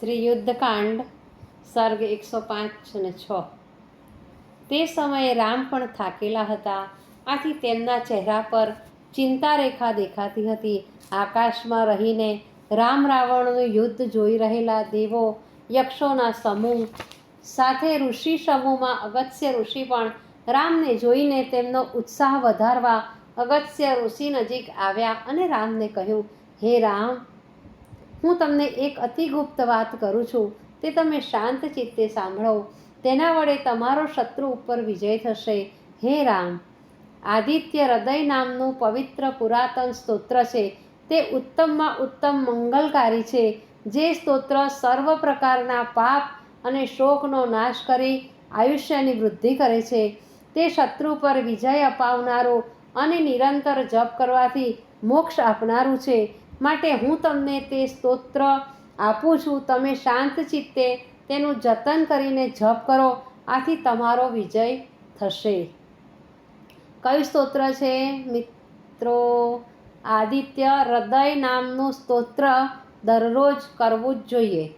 શ્રી યુદ્ધકાંડ સર્ગ એકસો પાંચ અને છ. તે સમયે રામ પણ થાકેલા હતા. આથી તેમના ચહેરા પર ચિંતા રેખા દેખાતી હતી. આકાશમાં રહીને રામ રાવણનું યુદ્ધ જોઈ રહેલા દેવો, યક્ષોના સમૂહ, સાથે ઋષિ સમૂહમાં અગત્ય ઋષિ પણ રામને જોઈને તેમનો ઉત્સાહ વધારવા અગત્ય ઋષિ નજીક આવ્યા અને રામને કહ્યું, હે રામ હું તમને એક અતિ ગુપ્ત વાત કરું છું. તે તમે શાંત ચિત્તે સાંભળો. તેના વડે તમારો શત્રુ ઉપર વિજય થશે. હે રામ! આદિત્ય હૃદય નામનું પવિત્ર પુરાતન સ્તોત્ર છે. તે ઉત્તમમાં ઉત્તમ મંગલકારી છે. જે સ્તોત્ર સર્વ પ્રકારના પાપ અને શોકનો નાશ કરી આયુષ્યની વૃદ્ધિ કરે છે. તે શત્રુ પર વિજય અપાવનારો અને નિરંતર જપ કરવાથી મોક્ષ આપનારું છે. માટે હું તમને તે સ્તોત્ર આપું છું. તમે શાંત ચિત્તે તેનું જતન કરીને જપ કરો. આથી તમારો વિજય થશે. કયું સ્તોત્ર છે? મિત્રો, આદિત્ય હૃદય નામનું સ્તોત્ર દરરોજ કરવું જ જોઈએ.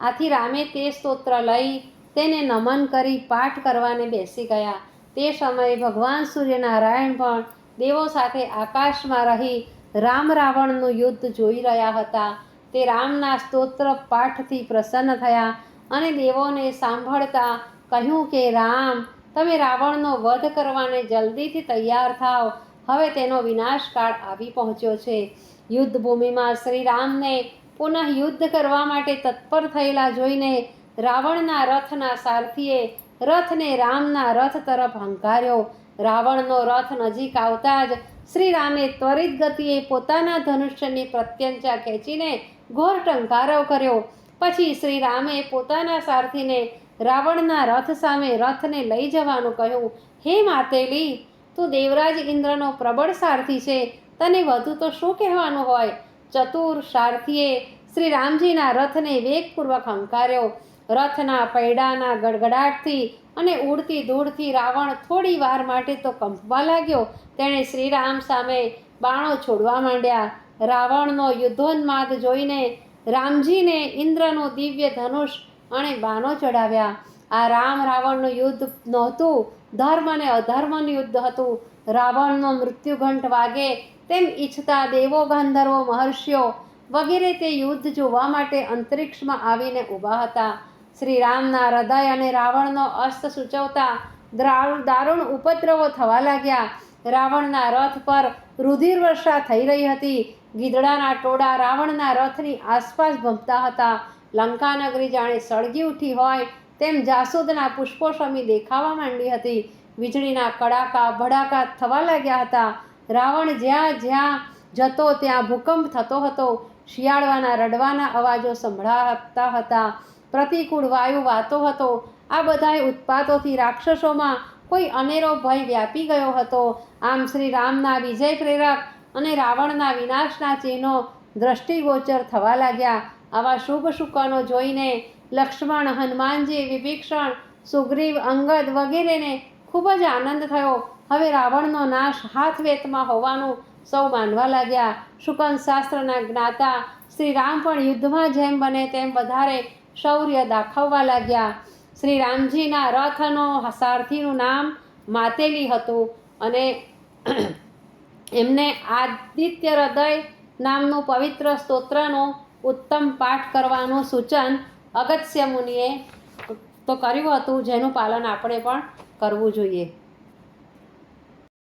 આથી રામે તે સ્તોત્ર લઈ તેને નમન કરી પાઠ કરવાને બેસી ગયા. તે સમયે ભગવાન સૂર્યનારાયણ પણ દેવો સાથે આકાશમાં રહી રામ રાવણનું યુદ્ધ જોઈ રહ્યા હતા. તે રામના સ્તોત્ર પાઠથી પ્રસન્ન થયા અને દેવોને સાંભળતા કહ્યું કે, રામ, તમે રાવણનો વધ કરવાને જલ્દીથી તૈયાર થાવ હવે તેનો વિનાશકાળ આવી પહોંચ્યો છે. યુદ્ધ ભૂમિમાં શ્રી રામને પુનઃ યુદ્ધ કરવા માટે તત્પર થયેલા જોઈને રાવણના રથના સારથીએ રથને રામના રથ તરફ હંકાર્યો. રાવણનો રથ નજીક આવતા જ શ્રી રામે ત્વરિત ગતિએ પોતાના ધનુષ્યની પ્રત્યંચા ખેંચીને ઘોર ટંકારો કર્યો. પછી શ્રી રામે પોતાના સારથીને રાવણના રથ સામે રથને લઈ જવાનું કહ્યું, હે માતેલી, તું દેવરાજ ઇન્દ્રનો પ્રબળ સારથી છે. તને વધુ તો શું કહેવાનું હોય? ચતુર સારથીએ શ્રી રામજીના રથને વેગપૂર્વક હંકાર્યો. રથના પૈડાના ગડગડાટથી અને ઉડતી ધૂળથી રાવણ થોડી વાર માટે તો કંપવા લાગ્યો. તેણે શ્રીરામ સામે બાણો છોડવા માંડ્યા. રાવણનો યુદ્ધોન્માદ જોઈને રામજીને ઇન્દ્રનું દિવ્ય ધનુષ અને બાણો ચડાવ્યા આ રામ રાવણનું યુદ્ધ નહોતું, ધર્મ અને અધર્મનું યુદ્ધ હતું. રાવણનો મૃત્યુઘંટ વાગે તેમ ઈચ્છતા દેવો ગાંધર્વો, મહર્ષિઓ વગેરે તે યુદ્ધ જોવા માટે અંતરિક્ષમાં આવીને ઊભા હતા. શ્રી રામના હૃદય અને રાવણનો અસ્ત સૂચવતા દારૂણ ઉપદ્રવો થવા લાગ્યા. રાવણના રથ પર રુધિર વર્ષા થઈ રહી હતી. ગીદડાના ટોળા રાવણના રથની આસપાસ ભમતા હતા. લંકાનગરી જાણે સળગી ઉઠી હોય તેમ જાસૂદના પુષ્પો સમી દેખાવા માંડી હતી. વીજળીના કડાકા, ભડાકા થવા લાગ્યા હતા. રાવણ જ્યાં જ્યાં જતો ત્યાં ભૂકંપ થતો હતો. શિયાળવાના રડવાના અવાજો સંભળાતા હતા. પ્રતિકૂળ વાયુ વાતો હતો. આ બધાય ઉત્પાતોથી રાક્ષસોમાં કોઈ અનેરો ભય વ્યાપી ગયો હતો. આમ શ્રી રામના વિજય પ્રેરક અને રાવણના વિનાશના ચિહ્નો દ્રષ્ટિગોચર થવા લાગ્યા. આવા શુભ શુકનો જોઈને લક્ષ્મણ, હનુમાનજી વિભીક્ષણ સુગ્રીવ, અંગદ વગેરેને ખૂબ જ આનંદ થયો. હવે રાવણનો નાશ હાથ વેતમાં હોવાનું સૌ માનવા લાગ્યા. શુકન શાસ્ત્રના જ્ઞાતા શ્રી રામ પણ યુદ્ધમાં જેમ બને તેમ વધારે શૌર્ય દાખવવા લાગ્યા. શ્રી રામજીના રથનો સારથીનું નામ માતેલી હતું અને એમને આદિત્ય હૃદય નામનું પવિત્ર સ્તોત્રનો ઉત્તમ પાઠ કરવાનું સૂચન અગત્ય મુનિએ તો કર્યું હતું, જેનું પાલન આપણે પણ કરવું જોઈએ.